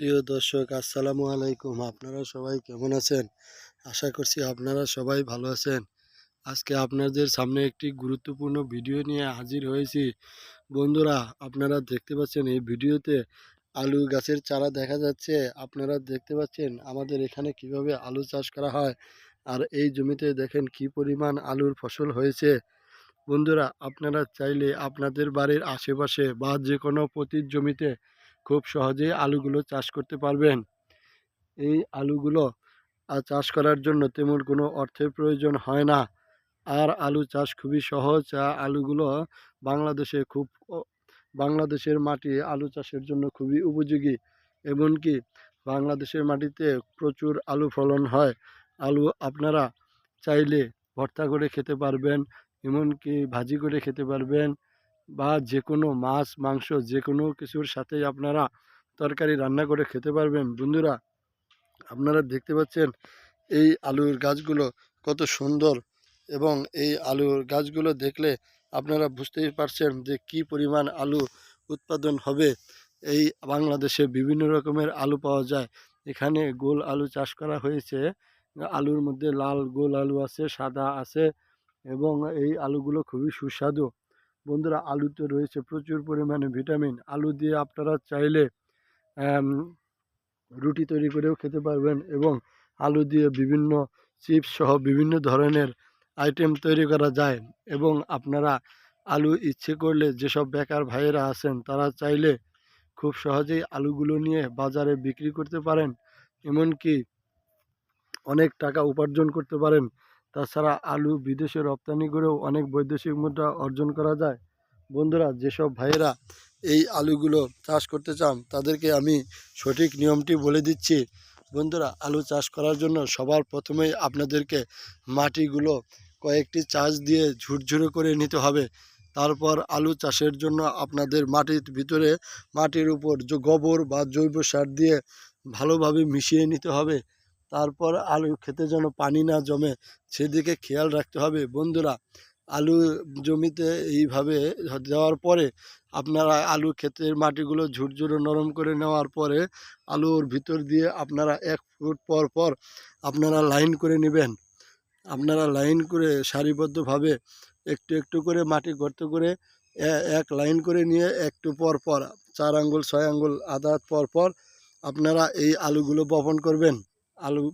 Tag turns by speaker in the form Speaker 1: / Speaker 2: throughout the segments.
Speaker 1: প্রিয় দর্শক, আসসালামু আলাইকুম। আপনারা সবাই কেমন আছেন? আশা করছি আপনারা সবাই ভালো আছেন। আজকে আপনাদের সামনে একটি গুরুত্বপূর্ণ ভিডিও নিয়ে হাজির হয়েছি। বন্ধুরা, আপনারা দেখতে পাচ্ছেন এই ভিডিওতে আলু গাছের চারা দেখা যাচ্ছে। আপনারা দেখতে পাচ্ছেন আমাদের এখানে কীভাবে আলু চাষ করা হয় আর এই জমিতে দেখেন কি পরিমাণ আলুর ফসল হয়েছে। বন্ধুরা, আপনারা চাইলে আপনাদের বাড়ির আশেপাশে বা যে কোনো পতির জমিতে খুব সহজেই আলুগুলো চাষ করতে পারবেন। এই আলুগুলো চাষ করার জন্য তেমন কোনো অর্থের প্রয়োজন হয় না। আর আলু চাষ খুবই সহজ। আলুগুলো বাংলাদেশে খুব বাংলাদেশের মাটি আলু চাষের জন্য খুবই উপযোগী। এমনকি বাংলাদেশের মাটিতে প্রচুর আলু ফলন হয়। আলু আপনারা চাইলে ভর্তা করে খেতে পারবেন, এমনকি ভাজি করে খেতে পারবেন। বা যে কোনো মাছ, মাংস যে কোনো কিছুর সাথেই আপনারা তরকারি রান্না করে খেতে পারবেন। বন্ধুরা, আপনারা দেখতে পাচ্ছেন এই আলুর গাছগুলো কত সুন্দর এবং এই আলুর গাছগুলো দেখলে আপনারা বুঝতেই পারছেন যে কি পরিমাণ আলু উৎপাদন হবে। এই বাংলাদেশে বিভিন্ন রকমের আলু পাওয়া যায়। এখানে গোল আলু চাষ করা হয়েছে। আলুর মধ্যে লাল, গোল আলু আছে, সাদা আছে এবং এই আলুগুলো খুবই সুস্বাদু। বন্ধুরা আলুতে রয়েছে প্রচুর পরিমাণে ভিটামিন। আলু দিয়ে আপনারা চাইলে রুটি তৈরি করেও খেতে পারবেন এবং আলু দিয়ে বিভিন্ন চিপস সহ বিভিন্ন ধরনের আইটেম তৈরি করা যায় এবং আপনারা আলু ইচ্ছে করলে যেসব বেকার ভাইয়েরা আছেন, তারা চাইলে খুব সহজেই আলুগুলো নিয়ে বাজারে বিক্রি করতে পারেন। এমনকি অনেক টাকা উপার্জন করতে পারেন। তাছাড়া আলু বিদেশে রপ্তানি করেও অনেক বৈদেশিক মুদ্রা অর্জন করা যায়। বন্ধুরা, যেসব ভাইয়েরা এই আলুগুলো চাষ করতে চান, তাদেরকে আমি সঠিক নিয়মটি বলে দিচ্ছি। বন্ধুরা, আলু চাষ করার জন্য সবার প্রথমেই আপনাদেরকে মাটিগুলো কয়েকটি চাষ দিয়ে ঝুরঝুরে করে নিতে হবে। তারপর আলু চাষের জন্য আপনাদের মাটির ভিতরে, মাটির উপর গোবর বা জৈব সার দিয়ে ভালোভাবে মিশিয়ে নিতে হবে। তারপর আলু খেতে যেন পানি না জমে, সেদিকে খেয়াল রাখতে হবে। বন্ধুরা, আলু জমিতে এইভাবে দেওয়ার পরে, আপনারা আলু ক্ষেতের মাটিগুলো ঝুরঝুরে নরম করে নেওয়ার পরে, আলুর ভিতর দিয়ে আপনারা এক ফুট পর পর আপনারা লাইন করে নেবেন। আপনারা লাইন করে সারিবদ্ধভাবে একটু একটু করে মাটি গর্ত করে এক লাইন করে নিয়ে একটু পর পর, চার আঙ্গুল, ছয় আঙ্গুল আধা পর পর আপনারা এই আলুগুলো বপন করবেন। আলু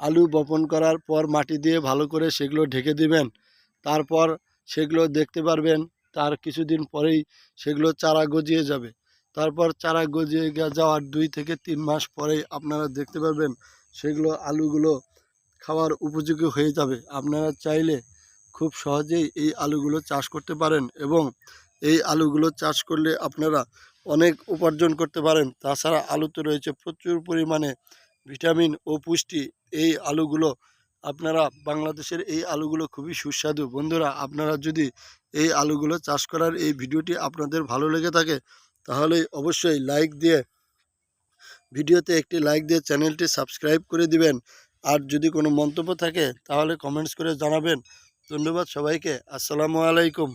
Speaker 1: আলু বপন করার পর মাটি দিয়ে ভালো করে সেগুলো ঢেকে দিবেন। তারপর সেগুলো দেখতে পারবেন, তার কিছুদিন পরেই সেগুলো চারা গজিয়ে যাবে। তারপর চারা গজিয়ে যাওয়ার দুই থেকে তিন মাস পরেই আপনারা দেখতে পারবেন, সেগুলো আলুগুলো খাওয়ার উপযোগী হয়ে যাবে। আপনারা চাইলে খুব সহজেই এই আলুগুলো চাষ করতে পারেন এবং এই আলুগুলো চাষ করলে আপনারা অনেক উপার্জন করতে পারেন। তাছাড়া আলুতে রয়েছে প্রচুর পরিমাণে ভিটামিন ও পুষ্টি, এই আলুগুলো আপনারা, বাংলাদেশের এই আলুগুলো খুবই সুস্বাদু। বন্ধুরা, আপনারা যদি এই আলুগুলো চাষ করার এই ভিডিওটি আপনাদের ভালো লেগে থাকে, তাহলে অবশ্যই লাইক দিয়ে ভিডিওতে একটি লাইক দিয়ে চ্যানেলটি সাবস্ক্রাইব করে দিবেন। আর যদি কোনো মন্তব্য থাকে, তাহলে কমেন্টস করে জানাবেন। ধন্যবাদ সবাইকে। আসসালামু আলাইকুম।